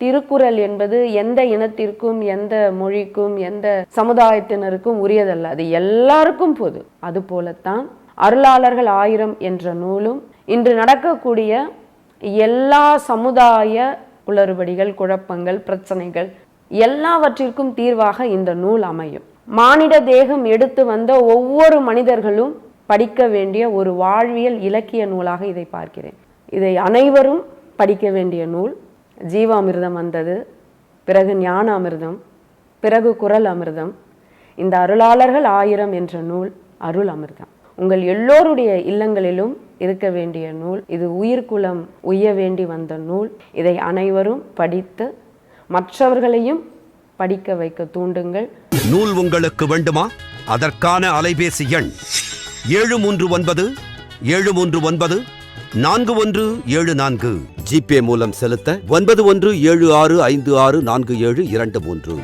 திருக்குறள் என்பது எந்த இனத்திற்கும் எந்த மொழிக்கும் எந்த சமுதாயத்தினருக்கும் உரியதல்ல. அது எல்லாருக்கும் பொது அது போலத்தான் அருளாளர்கள் ஆயிரம் என்ற நூலும் இன்று நடக்கக்கூடிய எல்லா சமுதாய குளறுபடிகள் குழப்பங்கள் பிரச்சனைகள் எல்லாவற்றிற்கும் தீர்வாக இந்த நூல் அமையும். மானிட தேகம் எடுத்து வந்த ஒவ்வொரு மனிதர்களும் படிக்க வேண்டிய ஒரு வாழ்வியல் இலக்கிய நூலாக இதை பார்க்கிறேன். இதை அனைவரும் படிக்க வேண்டிய நூல். ஜீவாமிர்தம் வந்தது. பிறகு ஞான அமிர்தம் பிறகு குரல் அமிர்தம். இந்த அருளாளர்கள் ஆயிரம் என்ற நூல் அருள் அமிர்தம். உங்கள் எல்லோருடைய இல்லங்களிலும் இருக்க வேண்டிய நூல் இது உயிர்குலம் உய்ய வேண்டி வந்த நூல். இதை அனைவரும் படித்து மற்றவர்களையும் படிக்க வைக்க தூண்டுங்கள். நூல் உங்களுக்கு வேண்டுமா? அதற்கான அலைபேசி எண் ஏழு மூன்று ஒன்பது ஏழு மூன்று ஒன்பது நான்கு ஒன்று ஏழு நான்கு. ஜிபே மூலம் செலுத்த ஒன்பது ஒன்று ஏழு ஆறு ஐந்து ஆறு நான்கு ஏழு இரண்டு மூன்று.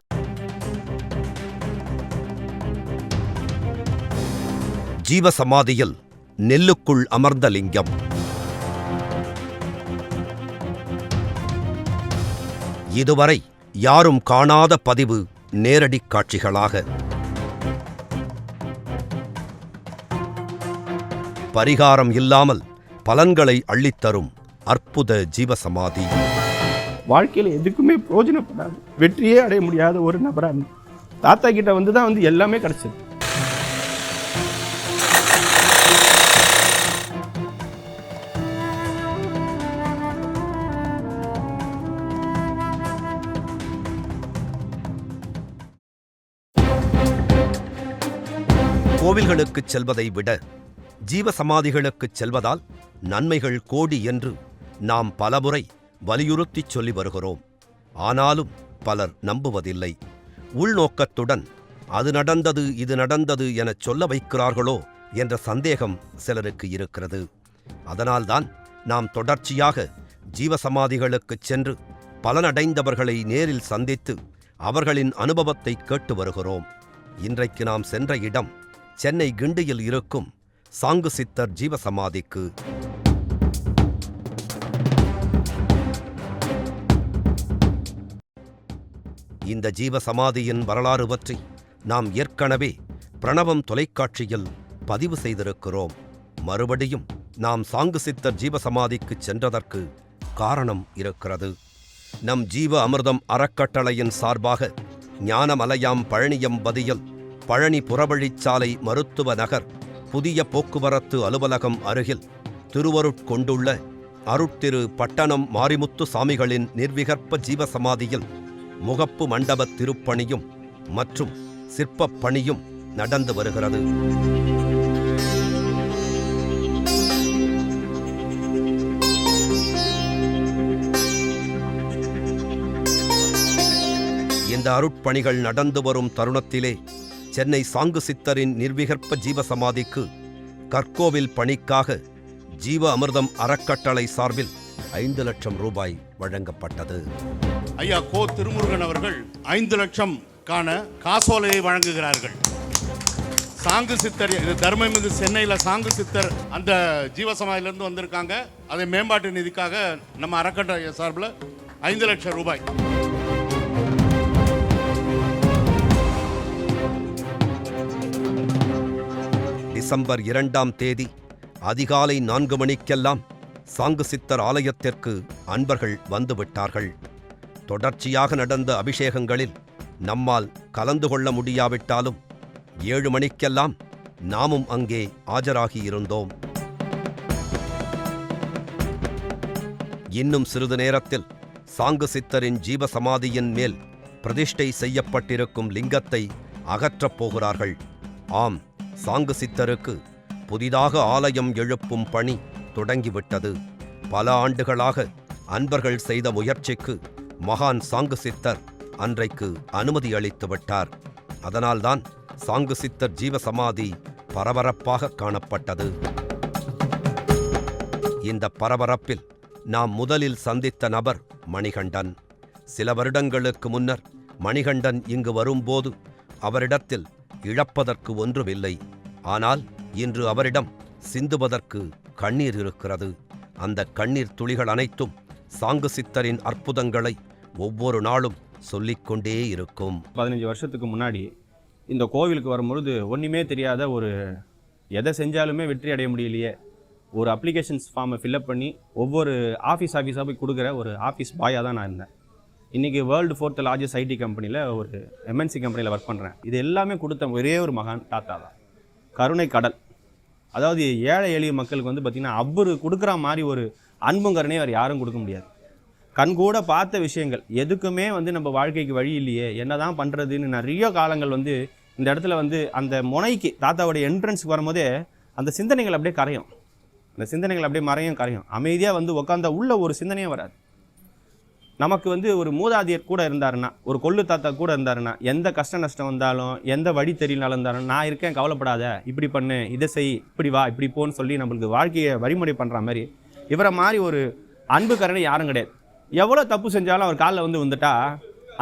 ஜீவசமாதியில் நெல்லுக்குள் அமர்ந்த லிங்கம். இதுவரை யாரும் காணாத பதிவு நேரடி காட்சிகளாக. பரிகாரம் இல்லாமல் பலன்களை அள்ளித்தரும் அற்புத ஜீவசமாதி. வாழ்க்கையில் எதுக்குமே பிரயோஜனப்படாது. வெற்றியே அடைய முடியாத ஒரு நபராக தாத்தா கிட்ட வந்து தான் வந்து எல்லாமே கிடைச்சது. கோவில்களுக்குச் செல்வதை விட ஜீவசமாதிகளுக்குச் செல்வதால் நன்மைகள் கோடி என்று நாம் பலமுறை வலியுறுத்திச் சொல்லி வருகிறோம். ஆனாலும் பலர் நம்புவதில்லை. உள்நோக்கத்துடன் அது நடந்தது இது நடந்தது எனச் சொல்ல வைக்கிறார்களோ என்ற சந்தேகம் சிலருக்கு இருக்கிறது. அதனால்தான் நாம் தொடர்ச்சியாக ஜீவசமாதிகளுக்குச் சென்று பலனடைந்தவர்களை நேரில் சந்தித்து அவர்களின் அனுபவத்தை கேட்டு வருகிறோம். இன்றைக்கு நாம் சென்ற இடம் சென்னை கிண்டியில் இருக்கும் சாங்கு சித்தர் ஜீவசமாதிக்கு. இந்த ஜீவசமாதியின் வரலாறு பற்றி நாம் ஏற்கனவே பிரணவம் தொலைக்காட்சியில் பதிவு செய்திருக்கிறோம். மறுபடியும் நாம் சாங்கு சித்தர் ஜீவசமாதிக்கு சென்றதற்கு காரணம் இருக்கிறது. நம் ஜீவ அமிர்தம் அறக்கட்டளையின் சார்பாக ஞானமலையாம் பழனியம்பதியில் பழனி புறவழிச்சாலை மருத்துவ நகர் புதிய போக்குவரத்து அலுவலகம் அருகில் திருவருட்கொண்டுள்ள அருட்திரு பட்டணம் மாரிமுத்து சாமிகளின் நிர்விகற்ப ஜீவசமாதியில் முகப்பு மண்டபத் திருப்பணியும் மற்றும் சிற்பப் பணியும் நடந்து வருகிறது. இந்த அருட்பணிகள் நடந்து வரும் தருணத்திலே சென்னை சாங்கு சித்தரின் நிர்விகற்ப ஜீவசமாதிக்கு கற்கோவில் பணிக்காக ஜீவ அமிர்தம் அறக்கட்டளை சார்பில் ஐந்து லட்சம் ரூபாய் வழங்கப்பட்டது. ஐயா கோ திருமுருகன் அவர்கள் ஐந்து லட்சம் காண காசோலையை வழங்குகிறார்கள். சாங்கு சித்தர் இது தர்மமிகு சென்னையில் சாங்கு சித்தர் அந்த ஜீவசமாதியிலேருந்து வந்திருக்காங்க. அதை மேம்பாட்டு நிதிக்காக நம்ம அறக்கட்டளை சார்பில் ஐந்து லட்சம் ரூபாய். டிசம்பர் இரண்டாம் தேதி அதிகாலை நான்கு மணிக்கெல்லாம் சாங்கு சித்தர் ஆலயத்திற்கு அன்பர்கள் வந்துவிட்டார்கள். தொடர்ச்சியாக நடந்த அபிஷேகங்களில் நம்மால் கலந்து கொள்ள முடியாவிட்டாலும் ஏழு மணிக்கெல்லாம் நாமும் அங்கே ஆஜராகியிருந்தோம். இன்னும் சிறிது நேரத்தில் சாங்கு சித்தரின் ஜீவசமாதியின் மேல் பிரதிஷ்டை செய்யப்பட்டிருக்கும் லிங்கத்தை அகற்றப் போகிறார்கள். ஆம் சாங்கு சித்தருக்கு புதிதாக ஆலயம் எழுப்பும் பணி தொடங்கிவிட்டது. பல ஆண்டுகளாக அன்பர்கள் செய்த முயற்சிக்கு மகான் சாங்கு சித்தர் அன்றைக்கு அனுமதி அளித்து விட்டார். அதனால்தான் சாங்கு சித்தர் ஜீவசமாதி பரபரப்பாக காணப்பட்டது. இந்த பரபரப்பில் நாம் முதலில் சந்தித்த நபர் மணிகண்டன். சில வருடங்களுக்கு முன்னர் மணிகண்டன் இங்கு வரும்போது அவரிடத்தில் இழப்பதற்கு ஒன்றுமில்லை. ஆனால் இன்று அவரிடம் சிந்துவதற்கு கண்ணீர் இருக்கிறது. அந்த கண்ணீர் துளிகள் அனைத்தும் சாங்கு சித்தரின் அற்புதங்களை ஒவ்வொரு நாளும் சொல்லிக்கொண்டே இருக்கும். பதினஞ்சு வருஷத்துக்கு முன்னாடி இந்த கோவிலுக்கு வரும்பொழுது ஒன்றுமே தெரியாத ஒரு எதை செஞ்சாலுமே வெற்றி அடைய முடியலையே. ஒரு அப்ளிகேஷன்ஸ் ஃபார்மை ஃபில்அப் பண்ணி ஒவ்வொரு ஆஃபீஸ் ஆஃபீஸாக போய் கொடுக்குற ஒரு ஆஃபீஸ் பாயாக தான் நான் இருந்தேன். இன்றைக்கி வேர்ல்டு ஃபோர்த் லார்ஜஸ்ட் ஐடி கம்பெனியில் ஒரு எம்என்சி கம்பெனியில் ஒர்க் பண்ணுறேன் இது எல்லாமே கொடுத்த ஒரே ஒரு மகான் தாத்தா தான். கருணை கடல். அதாவது ஏழை எளிய மக்களுக்கு வந்து பார்த்திங்கன்னா அவர் கொடுக்குற மாதிரி ஒரு அன்பும் கருணையும் அவர் யாரும் கொடுக்க முடியாது. கண்கூட பார்த்த விஷயங்கள். எதுக்குமே வந்து நம்ம வாழ்க்கைக்கு வழி இல்லையே. என்னதான் பண்ணுறதுன்னு நிறைய காலங்கள் வந்து இந்த இடத்துல வந்து அந்த முனைக்கு தாத்தாவோடைய என்ட்ரன்ஸுக்கு வரும்போதே அந்த சிந்தனைகள் அப்படியே கரையும். அந்த சிந்தனைகள் அப்படியே மறையும் கரையும். அமைதியாக வந்து உட்காந்தா உள்ள ஒரு சிந்தனையும் வராது. நமக்கு வந்து ஒரு மூதாதையர் கூட இருந்தாருன்னா ஒரு கொள்ளு தாத்தா கூட இருந்தாருன்னா எந்த கஷ்ட நஷ்டம் வந்தாலும் எந்த வழி தெரியலனாலும் இருந்தாலும் நான் இருக்கேன் கவலைப்படாத இப்படி பண்ணு இதை செய் இப்படி வா இப்படி போன்னு சொல்லி நம்மளுக்கு வாழ்க்கையை வழிமுறை பண்ணுற மாதிரி இவரை மாதிரி ஒரு அன்பு கரணை யாரும் கிடையாது. எவ்வளோ தப்பு செஞ்சாலும் அவர் காலில் வந்து வந்துட்டா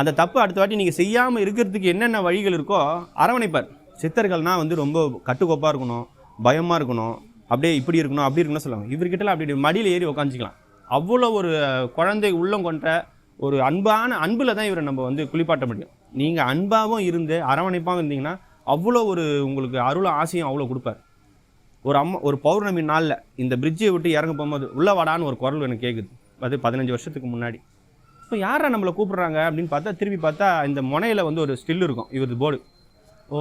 அந்த தப்பு அடுத்த வாட்டி நீங்கள் செய்யாமல் இருக்கிறதுக்கு என்னென்ன வழிகள் இருக்கோ அரவணைப்பார். சித்தர்கள்னால் வந்து ரொம்ப கட்டுக்கோப்பாக இருக்கணும் பயமாக இருக்கணும் அப்படியே இப்படி இருக்கணும் அப்படி இருக்கணும்னு சொல்லுவாங்க. இவர்கிட்டலாம் அப்படி மடியில் ஏறி உக்காந்துக்கலாம். அவ்வளோ ஒரு குழந்தை உள்ளம் கொண்ட ஒரு அன்பான அன்பில் தான் இவரை நம்ம வந்து குளிப்பாட்ட முடியும். நீங்கள் அன்பாகவும் இருந்து அரவணைப்பாகவும் இருந்தீங்கன்னா அவ்வளோ ஒரு உங்களுக்கு அருளும் ஆசையும் அவ்வளோ கொடுப்பார். ஒரு அம்மா ஒரு பௌர்ணமி நாளில் இந்த பிரிட்ஜை விட்டு இறங்க போகும்போது உள்ள வாடான்னு ஒரு குரல் எனக்கு கேட்குது அது பதினஞ்சு வருஷத்துக்கு முன்னாடி. இப்போ யாரா நம்மளை கூப்பிட்றாங்க அப்படின்னு பார்த்தா திருப்பி பார்த்தா இந்த முனையில் வந்து ஒரு ஸ்டில் இருக்கும். இவரது போர்டு ஓ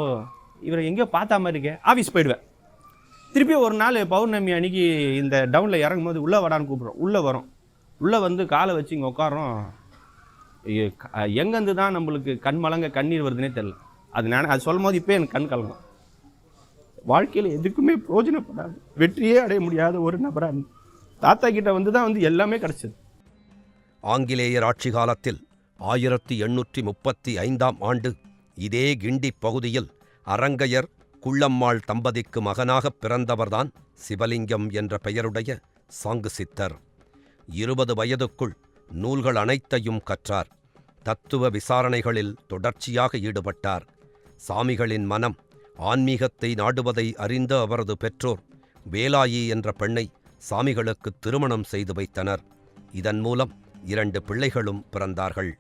இவரை எங்கேயோ பார்த்தா மாதிரி இருக்கே. ஆஃபீஸ் போயிடுவேன். திருப்பி ஒரு நாள் பௌர்ணமி அன்னைக்கு இந்த டவுனில் இறங்கும் போது உள்ளே வடான்னு கூப்பிட்றோம். உள்ளே வரும். உள்ளே வந்து காலை வச்சு இங்கே உட்காரோம் எங்கேருந்து தான் நம்மளுக்கு கண் மலங்க கண்ணீர் வருதுன்னே தெரில அது நான் அது சொல்லும் போது இப்போ எனக்கு கண் கலங்கும். வாழ்க்கையில் எதுக்குமே பிரயோஜனப்படாது வெற்றியே அடைய முடியாத ஒரு நபராக இருந்து. தாத்தா கிட்ட வந்து தான் வந்து எல்லாமே கிடச்சிது. ஆங்கிலேயர் ஆட்சி காலத்தில் ஆயிரத்தி எண்ணூற்றி முப்பத்தி ஐந்தாம் ஆண்டு இதே கிண்டி பகுதியில் அரங்கையர் குள்ளம்மாள் தம்பதிக்கு மகனாகப் பிறந்தவர்தான் சிவலிங்கம் என்ற பெயருடைய சாங்கு சித்தர் இருபது வயதுக்குள் நூல்கள் அனைத்தையும் கற்றார். தத்துவ விசாரணைகளில் தொடர்ச்சியாக ஈடுபட்டார். சாமிகளின் மனம் ஆன்மீகத்தை நாடுவதை அறிந்த அவரது பெற்றோர் வேலாயி என்ற பெண்ணை சாமிகளுக்கு திருமணம் செய்து வைத்தனர். இதன் மூலம் இரண்டு பிள்ளைகளும் பிறந்தார்கள்.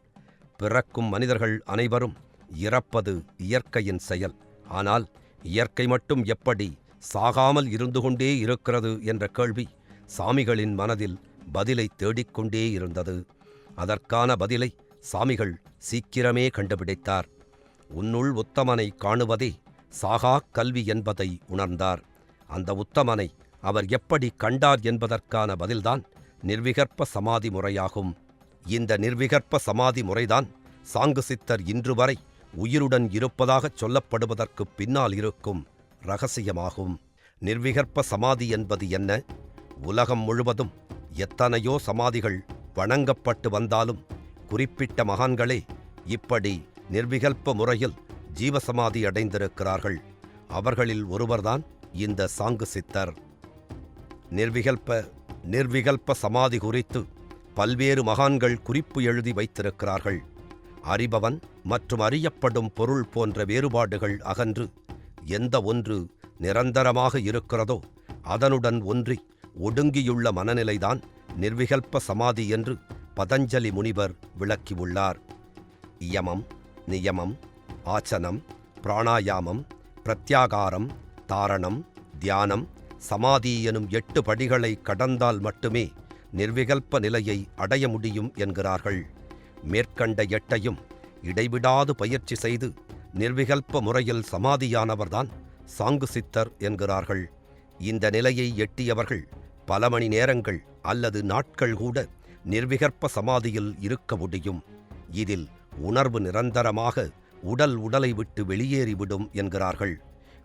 பிறக்கும் மனிதர்கள் அனைவரும் இறப்பது இயற்கையின் செயல். ஆனால் இயற்கை மட்டும் எப்படி சாகாமல் இருந்து கொண்டே இருக்கிறது என்ற கேள்வி சாமிகளின் மனதில் பதிலை தேடிக்கொண்டே இருந்தது. அதற்கான பதிலை சாமிகள் சீக்கிரமே கண்டுபிடித்தார். உன்னுள் உத்தமனை காணுவதே சாகாக் கல்வி என்பதை உணர்ந்தார். அந்த உத்தமனை அவர் எப்படி கண்டார் என்பதற்கான பதில்தான் நிர்விகற்ப சமாதி முறையாகும். இந்த நிர்விகற்ப சமாதி முறைதான் சாங்கு சித்தர் இன்று வரை உயிருடன் இருப்பதாகச் சொல்லப்படுவதற்குப் பின்னால் இருக்கும் ரகசியமாகும் நிர்விகற்ப சமாதி என்பது என்ன? உலகம் முழுவதும் எத்தனையோ சமாதிகள் வணங்கப்பட்டு வந்தாலும் குறிப்பிட்ட மகான்களே இப்படி நிர்விகல்ப முறையில் ஜீவசமாதி அடைந்திருக்கிறார்கள். அவர்களில் ஒருவர்தான் இந்த சாங்கு சித்தர். நிர்விகல்ப நிர்விகல்ப சமாதி குறித்து பல்வேறு மகான்கள் குறிப்பு எழுதி வைத்திருக்கிறார்கள். அறிபவன் மற்றும் அறியப்படும் பொருள் போன்ற வேறுபாடுகள் அகன்று எந்த ஒன்று நிரந்தரமாக இருக்கிறதோ அதனுடன் ஒன்றி ஒடுங்கியுள்ள மனநிலைதான் நிர்விகல்ப சமாதி என்று பதஞ்சலி முனிவர் விளக்கியுள்ளார் இயமம் நியமம் ஆச்சனம் பிராணாயாமம் பிரத்யாகாரம் தாரணம் தியானம் சமாதி எனும் எட்டு படிகளை கடந்தால் மட்டுமே நிர்விகல்ப நிலையை அடைய முடியும் என்கிறார்கள். மேற்கண்ட எட்டையும் இடைவிடாது பயிற்சி செய்து நிர்விகல்ப முறையில் சமாதியானவர்தான் சாங்கு சித்தர் என்கிறார்கள். இந்த நிலையை எட்டியவர்கள் பல மணி நேரங்கள் அல்லது நாட்கள் கூட நிர்விகற்ப சமாதியில் இருக்க முடியும். இதில் உணர்வு நிரந்தரமாக உடல் உடலை விட்டு வெளியேறிவிடும் என்கிறார்கள்.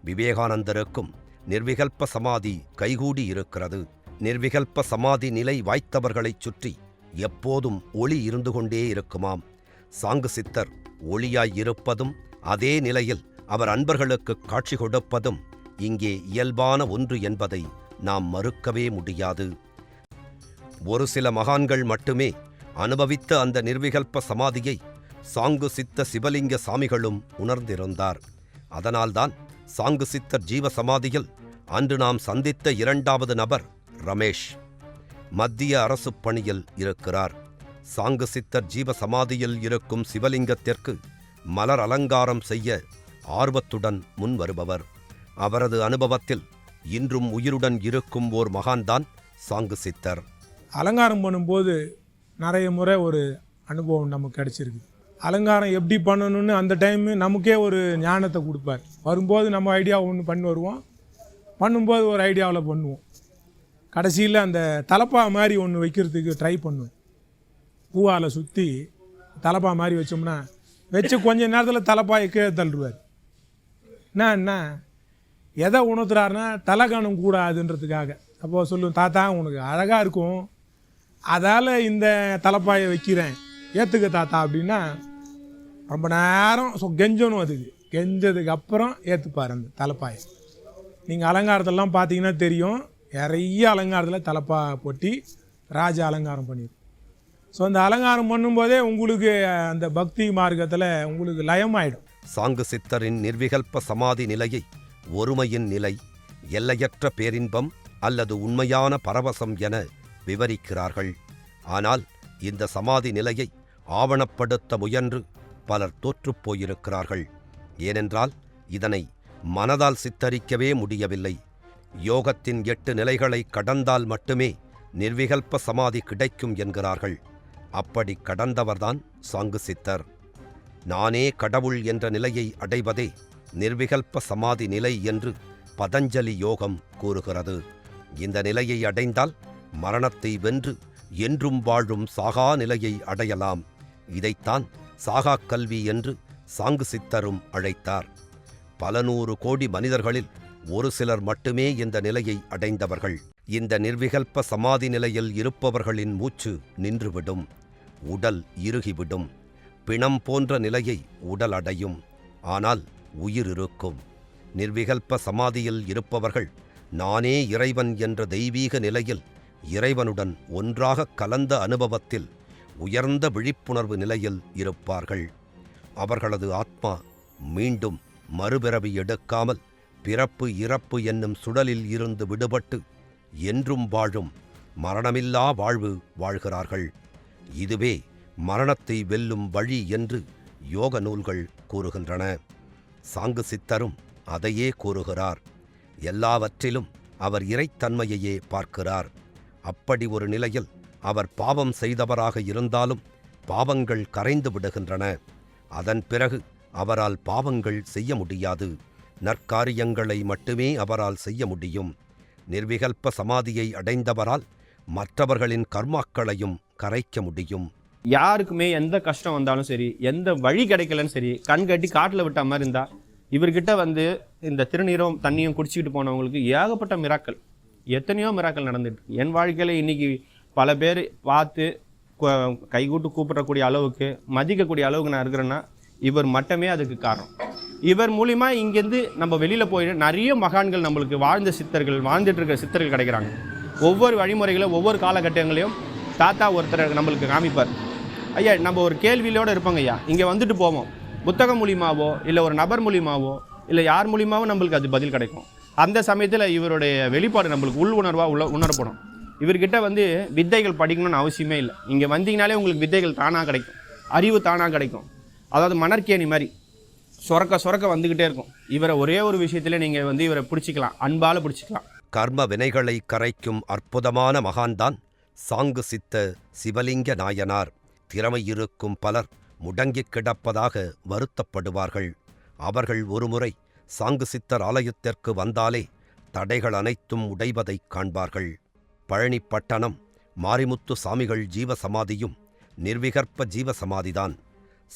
விவேகானந்தருக்கும் நிர்விகல்ப சமாதி கைகூடி இருக்கிறது. நிர்விகல்ப சமாதி நிலை வாய்த்தவர்களைச் சுற்றி எப்போதும் ஒளி இருந்து கொண்டே இருக்குமாம். சாங்கு சித்தர் ஒளியாய் இருப்பதும் அதே நிலையில் அவர் அன்பர்களுக்கு காட்சி கொடுப்பதும் இங்கே இயல்பான ஒன்று என்பதை நாம் மறுக்கவே முடியாது. ஒரு சில மகான்கள் மட்டுமே அனுபவித்த அந்த நிர்விகல்ப சமாதியை சாங்கு சித்த சிவலிங்க சாமிகளும் உணர்ந்திருந்தார். அதனால்தான் சாங்கு சித்தர் ஜீவ சமாதியில் அன்று நாம் சந்தித்த இரண்டாவது நபர் ரமேஷ். மத்திய அரசு பணியில் இருக்கிறார். சாங்கு சித்தர் ஜீவ சமாதியில் இருக்கும் சிவலிங்கத்திற்கு மலர் அலங்காரம் செய்ய ஆர்வத்துடன் முன் வருபவர் அவரது அனுபவத்தில் இன்றும் உயிருடன் இருக்கும் ஓர் மகான்தான் சாங்கு சித்தர் அலங்காரம் பண்ணும்போது நிறைய முறை ஒரு அனுபவம் நமக்கு கிடச்சிருக்கு. அலங்காரம் எப்படி பண்ணணும்னு அந்த டைமு நமக்கே ஒரு ஞானத்தை கொடுப்பார். வரும்போது நம்ம ஐடியா ஒன்று பண்ணி வருவோம் பண்ணும்போது ஒரு ஐடியாவில் பண்ணுவோம். கடைசியில் அந்த தலப்பா மாதிரி ஒன்று வைக்கிறதுக்கு ட்ரை பண்ணுவேன் பூவால் சுற்றி தலப்பா மாதிரி வச்சோம்னா வச்சு கொஞ்ச நேரத்தில் தலைப்பாயை கீழே தள்ளுவார். என்ன என்ன? எதை உணர்த்துறாருன்னா தலை காணும் கூடாதுன்றதுக்காக. அப்போ சொல்லும் தாத்தா உனக்கு அழகாக இருக்கும். அதால் இந்த தலைப்பாயை வைக்கிறேன். ஏற்றுக்க தாத்தா அப்படின்னா ரொம்ப நேரம் ஸோ கெஞ்சணும் அதுக்கு கெஞ்சதுக்கு அப்புறம் ஏற்றுப்பார் அந்த தலைப்பாயை. நீங்கள் அலங்காரத்தெல்லாம் பார்த்தீங்கன்னா தெரியும். நிறைய அலங்காரத்தில் தலைப்பா பொட்டி ராஜ அலங்காரம் பண்ணியிருக்கோம் ஸோ அந்த அலங்காரம் பண்ணும்போதே உங்களுக்கு அந்த பக்தி மார்க்கத்தில் உங்களுக்கு லயமாயிடும். சாங்கு சித்தரின் நிர்விகல்ப சமாதி நிலையை ஒருமையின் நிலை எல்லையற்ற பேரின்பம் அல்லது உண்மையான பரவசம் என விவரிக்கிறார்கள். ஆனால் இந்த சமாதி நிலையை ஆவணப்படுத்த முயன்று பலர் தோற்றுப் போயிருக்கிறார்கள். ஏனென்றால் இதனை மனதால் சித்தரிக்கவே முடியவில்லை. யோகத்தின் எட்டு நிலைகளை கடந்தால் மட்டுமே நிர்விகல்ப சமாதி கிடைக்கும் என்கிறார்கள். அப்படி கடந்தவர்தான் சாங்கு சித்தர். நானே கடவுள் என்ற நிலையை அடைவதே நிர்விகல்ப சமாதி நிலை என்று பதஞ்சலி யோகம் கூறுகிறது. இந்த நிலையை அடைந்தால் மரணத்தை வென்று என்றும் வாழும் சாகா நிலையை அடையலாம். இதைத்தான் சாகா கல்வி என்று சாங்கு சித்தரும் அழைத்தார். பல நூறு கோடி மனிதர்களில் ஒரு சிலர் மட்டுமே இந்த நிலையை அடைந்தவர்கள். இந்த நிர்விகல்ப சமாதி நிலையில் இருப்பவர்களின் மூச்சு நின்றுவிடும் உடல் இறுகிவிடும். பிணம் போன்ற நிலையை உடல் அடையும் ஆனால் உயிர் இருக்கும். நிர்விகல்ப சமாதியில் இருப்பவர்கள் நானே இறைவன் என்ற தெய்வீக நிலையில் இறைவனுடன் ஒன்றாக கலந்த அனுபவத்தில் உயர்ந்த விழிப்புணர்வு நிலையில் இருப்பார்கள். அவர்களது ஆத்மா மீண்டும் மறுபிறவி எடுக்காமல் பிறப்பு இறப்பு என்னும் சுடலில் இருந்து விடுபட்டு என்றும் வாழும் மரணமில்லா வாழ்வு வாழ்கிறார்கள். இதுவே மரணத்தை வெல்லும் வழி என்று யோக நூல்கள் கூறுகின்றன. சாங்கு சித்தரும் அதையே கூறுகிறார். எல்லாவற்றிலும் அவர் இறைத்தன்மையையே பார்க்கிறார். அப்படி ஒரு நிலையில் அவர் பாவம் செய்தவராக இருந்தாலும் பாவங்கள் கரைந்து விடுகின்றன. அதன் பிறகு அவரால் பாவங்கள் செய்ய முடியாது. நற்காரியங்களை மட்டுமே அவரால் செய்ய முடியும். நிர்விகல்ப சமாதியை அடைந்தவரால் மற்றவர்களின் கர்மாக்களையும் கரைக்க முடியும். யாருக்குமே எந்த கஷ்டம் வந்தாலும் சரி எந்த வழி கிடைக்கலன்னு சரி கண் கட்டி காட்டில் விட்ட மாதிரி இருந்தா இவர்கிட்ட வந்து இந்த திருநீரும் தண்ணியும் குடிச்சிக்கிட்டு போனவங்களுக்கு ஏகப்பட்ட மிராக்கள். எத்தனையோ மிராக்கள் நடந்துட்டு என் வாழ்க்கையில் இன்னைக்கு பல பேர் பார்த்து கைகூட்டு கூப்பிடக்கூடிய அளவுக்கு மதிக்கக்கூடிய அளவுக்கு நான் இருக்கிறேன்னா இவர் மட்டுமே அதுக்கு காரணம். இவர் மூலிமா இங்கேருந்து நம்ம வெளியில் போய் நிறைய மகான்கள் நம்மளுக்கு வாழ்ந்த சித்தர்கள் வாழ்ந்துட்டு இருக்கிற சித்தர்கள் கிடைக்கிறாங்க. ஒவ்வொரு வழிமுறைகளும் ஒவ்வொரு காலகட்டங்களையும் தாத்தா ஒருத்தர் நம்மளுக்கு காமிப்பார். ஐயா நம்ம ஒரு கேள்வியிலோடு இருப்போங்க ஐயா. இங்கே வந்துட்டு போவோம். புத்தகம் மூலியமாவோ இல்லை ஒரு நபர் மூலியமாவோ இல்லை யார் மூலியமாவோ நம்மளுக்கு அது பதில் கிடைக்கும். அந்த சமயத்தில் இவருடைய வெளிப்பாடு நம்மளுக்கு உள் உணர்வாக உள்ள உணரப்படும். இவர்கிட்ட வந்து வித்தைகள் படிக்கணும்னு அவசியமே இல்லை. இங்கே வந்தீங்கனாலே உங்களுக்கு வித்தைகள் தானாக கிடைக்கும். அறிவு தானாக கிடைக்கும். அதாவது மணற்கேணி மாதிரி. சொரக்க சொரக்க வந்துக்கிட்டே இருக்கும். இவரை ஒரே ஒரு விஷயத்தில் நீங்கள் வந்து இவரை பிடிச்சிக்கலாம். அன்பால் பிடிச்சிக்கலாம். கர்ம வினைகளை கரைக்கும் அற்புதமான மகான்தான் சாங்கு சித்த சிவலிங்க நாயனார். திறமை இருக்கும் பலர் முடங்கிக் கிடப்பதாக வருத்தப்படுவார்கள். அவர்கள் ஒருமுறை சாங்கு சித்தர் ஆலயத்திற்கு வந்தாலே தடைகள் அனைத்தும் உடைவதைக் காண்பார்கள். பழனிப்பட்டணம் மாரிமுத்து சாமிகள் ஜீவசமாதியும் நிர்விகற்ப ஜீவசமாதிதான்.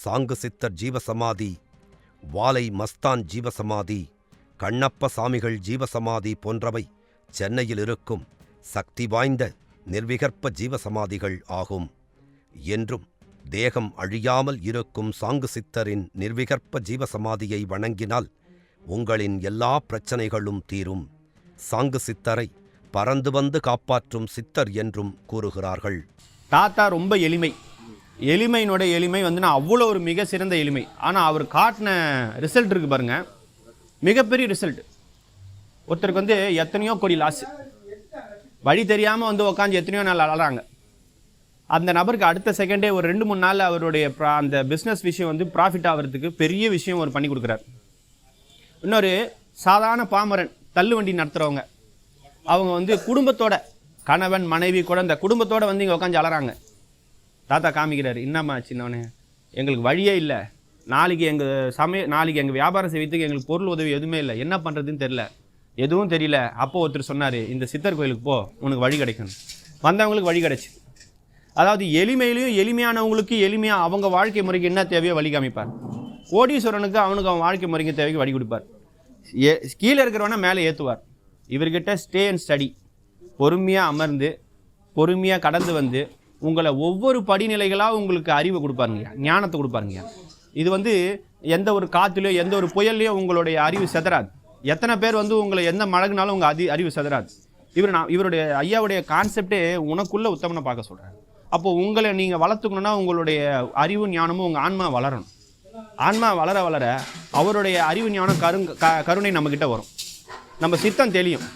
சாங்கு சித்தர் ஜீவசமாதி வாலை மஸ்தான் ஜீவசமாதி கண்ணப்ப சாமிகள் ஜீவசமாதி போன்றவை சென்னையில் இருக்கும் சக்தி வாய்ந்த நிர்விகற்ப ஜீவசமாதிகள் ஆகும். என்றும் தேகம் அழியாமல் இருக்கும் சாங்கு சித்தரின் நிர்விகற்ப ஜீவசமாதியை வணங்கினால் உங்களின் எல்லா பிரச்சனைகளும் தீரும். சாங்கு சித்தரை பறந்து வந்து காப்பாற்றும் சித்தர் என்றும் கூறுகிறார்கள். தாத்தா ரொம்ப எளிமை. எளிமையினுடைய எளிமை வந்து நான் அவ்வளோ ஒரு மிக சிறந்த எளிமை. ஆனால் அவர் காட்டின ரிசல்ட் இருக்குது பாருங்கள் மிகப்பெரிய ரிசல்ட் ஒருத்தருக்கு வந்து எத்தனையோ கோடி லாஸ் வழி தெரியாமல் வந்து உட்காந்து எத்தனையோ நாள் அழறாங்க. அந்த நபருக்கு அடுத்த செகண்டே ஒரு ரெண்டு மூணு நாள் அவருடைய ப்ரா- அந்த பிஸ்னஸ் விஷயம் வந்து ப்ராஃபிட் ஆகிறதுக்கு பெரிய விஷயம் ஒரு பண்ணி கொடுக்குறாரு. இன்னொரு சாதாரண பாமரன் தள்ளுவண்டி நடத்துகிறவங்க அவங்க வந்து குடும்பத்தோட கணவன் மனைவி குழந்தை குடும்பத்தோட வந்து இங்கே உட்காந்து அழறாங்க. தாத்தா காமிக்கிறாரு என்னம்மா சின்னவனே எங்களுக்கு வழியே இல்லை. நாளைக்கு எங்கள் சமய நாளைக்கு எங்கள் வியாபாரம் செய்வதுக்கு எங்களுக்கு பொருள் உதவி எதுவுமே இல்லை. என்ன பண்ணுறதுன்னு தெரில எதுவும் தெரியல. அப்போ ஒருத்தர் சொன்னார் இந்த சித்தர் கோயிலுக்கு போ உனக்கு வழி கிடைக்கும் வந்தவங்களுக்கு வழி கிடைச்சு. அதாவது எளிமையிலையும் எளிமையானவங்களுக்கு எளிமையாக அவங்க வாழ்க்கை முறைக்கு என்ன தேவையோ வழி காமிப்பார். கோடீஸ்வரனுக்கு அவனுக்கு அவன் வாழ்க்கை முறைக்கு தேவைக்கு வழி கொடுப்பார். ஏ கீழே இருக்கிறவனை மேலே ஏற்றுவார் இவர்கிட்ட ஸ்டே அண்ட் ஸ்டடி பொறுமையாக அமர்ந்து பொறுமையாக கடந்து வந்து உங்களை ஒவ்வொரு படிநிலைகளாக உங்களுக்கு அறிவை கொடுப்பாருங்க ஞானத்தை கொடுப்பாருங்க. இது வந்து எந்த ஒரு காற்றுலையோ எந்த ஒரு புயல்லையோ உங்களுடைய அறிவு செதறாது. எத்தனை பேர் வந்து உங்களை எந்த மழகுனாலும் உங்கள் அதி அறிவு செதறாது. இவர் நான் இவருடைய ஐயாவுடைய கான்செப்டே உனக்குள்ளே உத்தமனை பார்க்க சொல்கிறேன் அப்போது உங்களை நீங்கள் வளர்த்துக்கணுன்னா உங்களுடைய அறிவு ஞானமும் உங்கள் ஆன்மா வளரணும். ஆன்மா வளர வளர அவருடைய அறிவு ஞானம் கருங் க கருணை நம்மக்கிட்ட வரும். நம்ம சித்தம் தெளியும்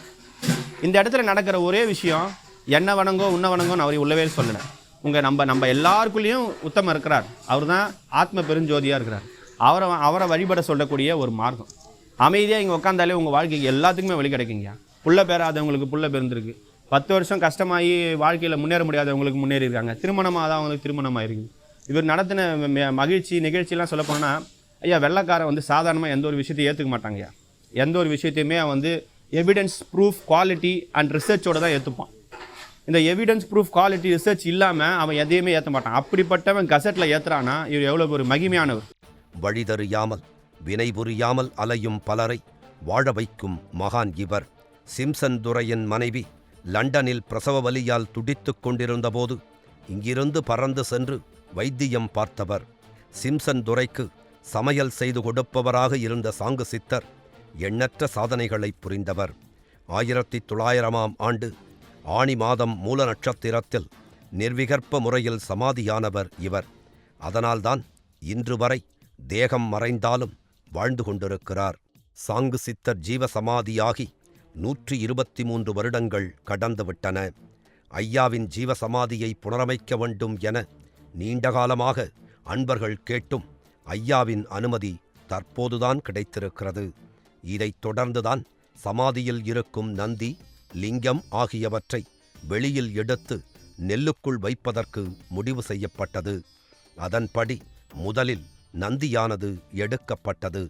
இந்த இடத்துல நடக்கிற ஒரே விஷயம் என்ன வணங்கோ உன்ன வணங்கோன்னு அவர் உள்ளவே சொல்லலை உங்கள் நம்ம நம்ம எல்லாருக்குள்ளேயும் உத்தமம் இருக்கிறார். அவர் தான் ஆத்ம பெருஞ்சோதியாக இருக்கிறார். அவரை அவரை வழிபட சொல்லக்கூடிய ஒரு மார்க்கம். அமைதியாக இங்கே உட்காந்தாலே உங்கள் வாழ்க்கைக்கு எல்லாத்துக்குமே வழி கிடைக்குங்க புள்ள பேராதவங்களுக்கு புள்ள பிறந்திருக்கு. பத்து வருஷம் கஷ்டமாகி வாழ்க்கையில் முன்னேற முடியாதவங்களுக்கு முன்னேறி இருக்காங்க. தான் அவங்களுக்கு திருமணம் இருக்குது இவர் நடத்தின மகிழ்ச்சி நிகழ்ச்சியெலாம் சொல்ல போனால் ஐயா வெள்ளைக்காரன் வந்து சாதாரணமாக எந்த ஒரு விஷயத்தையும் ஏற்றுக்க மாட்டாங்கய்யா. எந்த ஒரு விஷயத்தையுமே வந்து எவிடன்ஸ் ப்ரூஃப் குவாலிட்டி அண்ட் ரிசர்ச்சோடு தான் ஏற்றுப்பான் இந்த எவிடன்ஸ் ப்ரூஃப் குவாலிட்டி ரிசர்ச் இல்லாமல் அவன் எதையுமே ஏற்ற மாட்டான். அப்படிப்பட்டவன் கசட்டில் ஏற்றுறானா இவர் எவ்வளோ ஒரு மகிமையானவர். வழிதறியாமல் வினை புரியாமல் அலையும் பலரை வாழ வைக்கும் மகான் இவர். சிம்சன் துரையின் மனைவி லண்டனில் பிரசவ வலியால் துடித்துக் கொண்டிருந்தபோது இங்கிருந்து பறந்து சென்று வைத்தியம் பார்த்தவர். சிம்சன் துரைக்கு சமையல் செய்து கொடுப்பவராக இருந்த சாங்கு சித்தர் எண்ணற்ற சாதனைகளை புரிந்தவர். ஆயிரத்தி தொள்ளாயிரமாம் ஆண்டு ஆணி மாதம் மூல நட்சத்திரத்தில் நிர்விகற்ப முறையில் சமாதியானவர் இவர். அதனால்தான் இன்று வரை தேகம் மறைந்தாலும் வாழ்ந்து கொண்டிருக்கிறார். சாங்கு சித்தர் ஜீவசமாதியாகி நூற்றி இருபத்தி மூன்று வருடங்கள் கடந்துவிட்டன ஐயாவின் ஜீவசமாதியை புனரமைக்க வேண்டும் என நீண்டகாலமாக அன்பர்கள் கேட்டும் ஐயாவின் அனுமதி தற்போதுதான் கிடைத்திருக்கிறது. இதைத் தொடர்ந்துதான் சமாதியில் இருக்கும் நந்தி லிங்கம் ஆகியவற்றை வெளியில் எடுத்து நெல்லுக்குள் வைப்பதற்கு முடிவு செய்யப்பட்டது. அதன்படி முதலில் நந்தியானது எடுக்கப்பட்டது.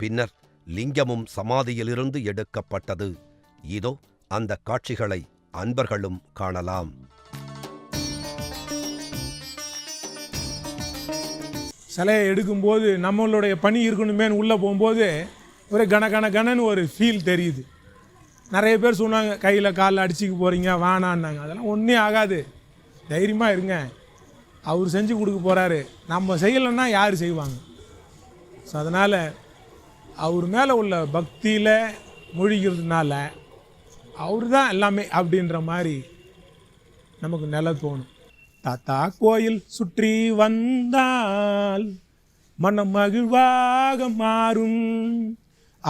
பின்னர் லிங்கமும் சமாதியிலிருந்து எடுக்கப்பட்டது. இதோ அந்த காட்சிகளை அன்பர்களும் காணலாம். சிலையை எடுக்கும்போது நம்மளுடைய பணி இருக்கணுமேன்னு உள்ளே போகும்போது ஒரு கன கன கனன்னு ஒரு ஃபீல் தெரியுது. நிறைய பேர் சொன்னாங்க கையில் காலில் அடிச்சுக்க போகிறீங்க வேணான்னாங்க. அதெல்லாம் ஒன்றே ஆகாது. தைரியமாக இருங்க. அவர் செஞ்சு கொடுக்க போகிறாரு நம்ம செய்யலைன்னா யார் செய்வாங்க? ஸோ அதனால் அவர் மேலே உள்ள பக்தியில் மூழ்கிறதுனால அவர் தான் எல்லாமே அப்படின்ற மாதிரி நமக்கு நில தோணும். தாத்தா கோயில் சுற்றி வந்தால் மனம் மகிழ்வாக மாறும்.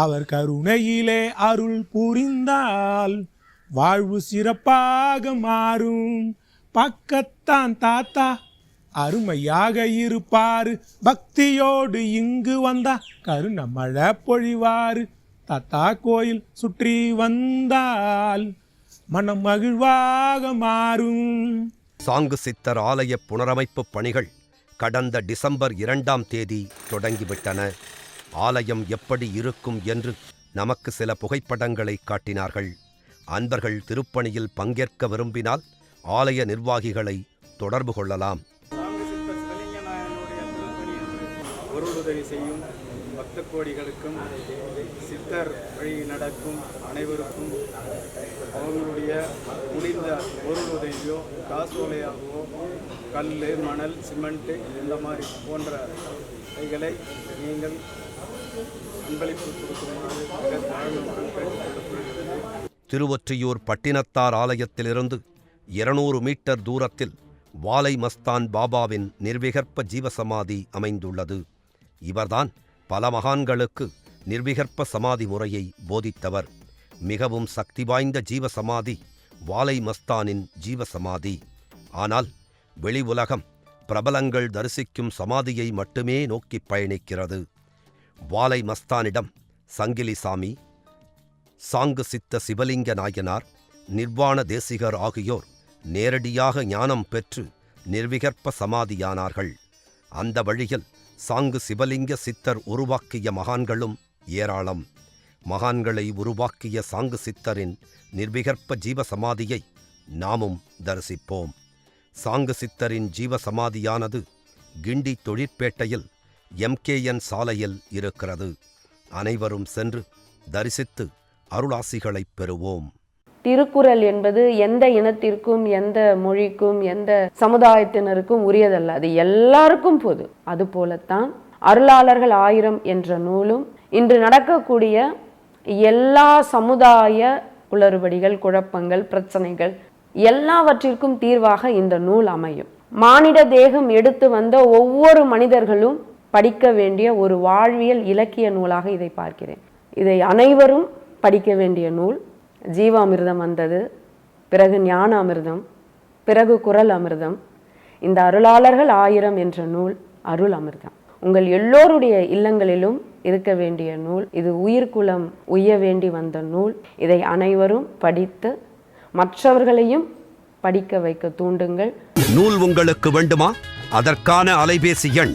அவர் கருணையிலே அருள் புரிந்தால் வாழ்வு சிறப்பாக மாறும். பக்கத்தான் தாத்தா அருமையாக இருப்பாரு. பக்தியோடு இங்கு வந்தா கருண மழை பொழிவாரு. தாத்தா கோயில் சுற்றி வந்தால் மனம் மகிழ்வாக மாறும். சாங்கு சித்தர் ஆலய புனரமைப்பு பணிகள் கடந்த டிசம்பர் இரண்டாம் தேதி தொடங்கிவிட்டன. ஆலயம் எப்படி இருக்கும் என்று நமக்கு சில புகைப்படங்களை காட்டினார்கள். அன்பர்கள் திருப்பணியில் பங்கேற்க விரும்பினால் ஆலய நிர்வாகிகளை தொடர்பு கொள்ளலாம். செய்யும் பக்த கோடிகளுக்கும் சித்தர் வழி நடக்கும் அனைவருக்கும் அவர்களுடைய முடிந்த பொருளுதவியோ காசோலையாகவோ கல் மணல் சிமெண்ட்டு இந்த மாதிரி போன்ற நீங்கள் அன்பளிப்பு கொடுக்குமாறு திருவொற்றியூர் பட்டினத்தார் ஆலயத்திலிருந்து இருநூறு மீட்டர் தூரத்தில் வாலை மஸ்தான் பாபாவின் நிர்விகற்ப ஜீவசமாதி அமைந்துள்ளது. இவர்தான் பல மகான்களுக்கு நிர்விகற்ப சமாதி முறையை போதித்தவர். மிகவும் சக்தி வாய்ந்த ஜீவசமாதி வாலை மஸ்தானின் ஜீவசமாதி. ஆனால் வெளி உலகம் பிரபலங்கள் தரிசிக்கும் சமாதியை மட்டுமே நோக்கிப் பயணிக்கிறது. வாலை மஸ்தானிடம் சங்கிலி சாமி சாங்கு சித்த சிவலிங்க நாயனார் நிர்வாண தேசிகர் ஆகியோர் நேரடியாக ஞானம் பெற்று நிர்விகற்ப சமாதியானார்கள். அந்த வழியில் சாங்கு சிவலிங்க சித்தர் உருவாக்கிய மகான்களும் ஏராளம். மகான்களை உருவாக்கிய சாங்கு சித்தரின் நிர்விகற்ப ஜீவ சமாதியை நாமும் தரிசிப்போம். சாங்கு சித்தரின் ஜீவ சமாதியானது கிண்டி தொழிற்பேட்டையில் எம்கேஎன் சாலையில் இருக்கிறது. அனைவரும் சென்று தரிசித்து அருளாசிகளை பெறுவோம். திருக்குறள் என்பது எந்த இனத்திற்கும் எந்த மொழிக்கும் எந்த சமுதாயத்தினருக்கும் உரியதல்ல. அது எல்லாருக்கும் பொது அது போலத்தான் அருளாளர்கள் ஆயிரம் என்ற நூலும் இன்று நடக்கக்கூடிய எல்லா சமுதாய குளறுபடிகள் குழப்பங்கள் பிரச்சனைகள் எல்லாவற்றிற்கும் தீர்வாக இந்த நூல் அமையும். மானிட தேகம் எடுத்து வந்த ஒவ்வொரு மனிதர்களும் படிக்க வேண்டிய ஒரு வாழ்வியல் இலக்கிய நூலாக இதை பார்க்கிறேன். இதை அனைவரும் படிக்க வேண்டிய நூல் ஜீவாமிர்தம் வந்தது பிறகு ஞான அமிர்தம் பிறகு குரல் அமிர்தம் இந்த அருளாளர்கள் ஆயிரம் என்ற நூல் அருள் அமிர்தம். உங்கள் எல்லோருடைய இல்லங்களிலும் இருக்க வேண்டிய நூல் இது உயிர்குலம் உய்ய வேண்டி வந்த நூல். இதை அனைவரும் படித்து மற்றவர்களையும் படிக்க வைக்க தூண்டுங்கள். நூல் உங்களுக்கு வேண்டுமா? அதற்கான அலைபேசி எண்